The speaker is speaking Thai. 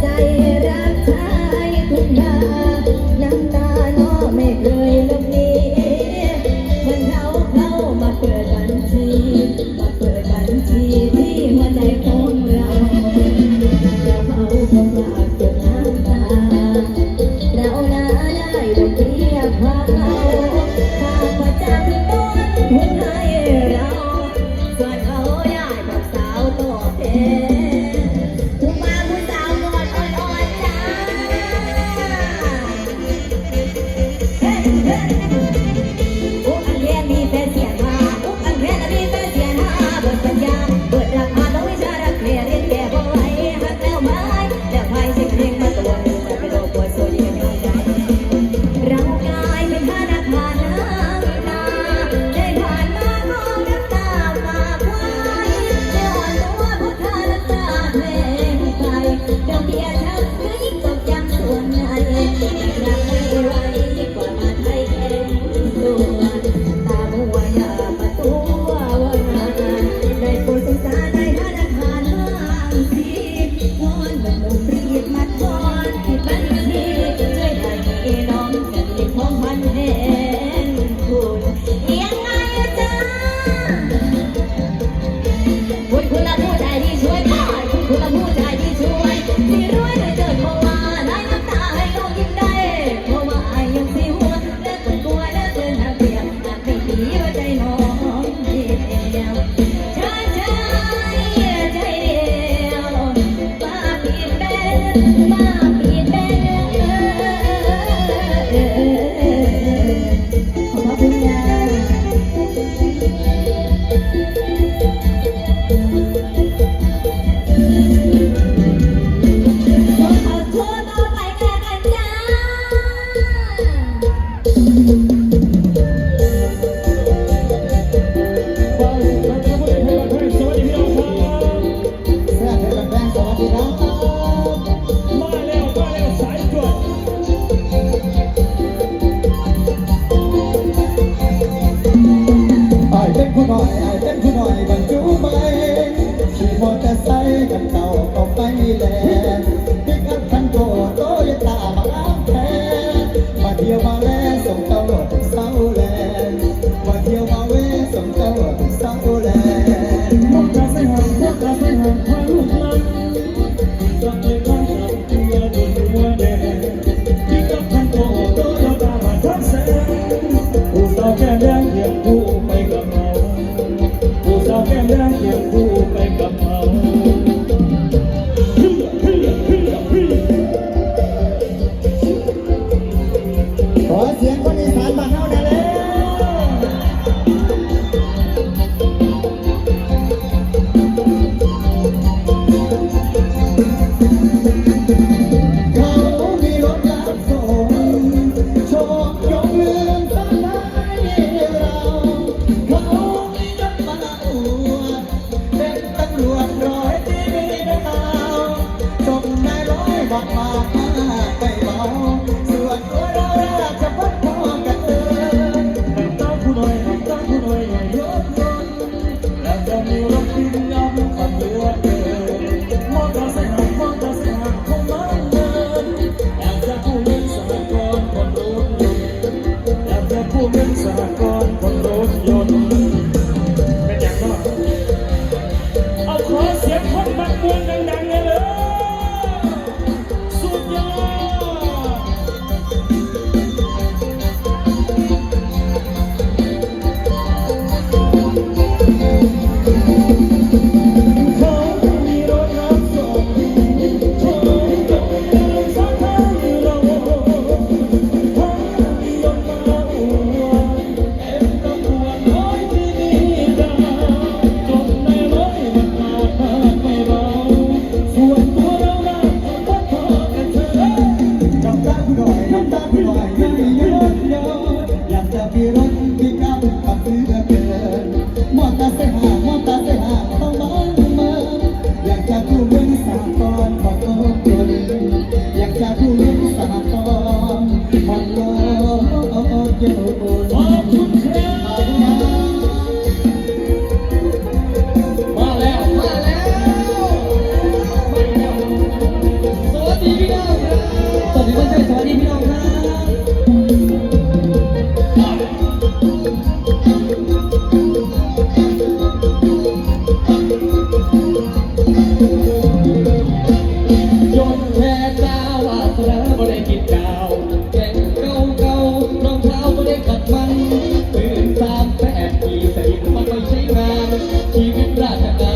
ใจ Thank you. Thank you. บอกมาไปบากส่วนตัวเราจะพบพอกันเออต้องผู้น้อยต้องผู้น้อยใหญ่รถยนต์และจะมีรักที่ยอมขับเรือเดินมองตาแส่หงมองตาแส่หางคงมั่นเดินอยากจะผู้เล่นสหกรณ์คนรุ่นอยากจะผู้เล่นสหกรณ์คนรุ่น ยนแค่ตาวาสนไม่ได้กินดาวแก่เก่าเก่ารองเท้าไม่ได้ขัดมันตื่นตามแต่แอบขี่ใส่มันไม่ใช่งานชีวิตราชการ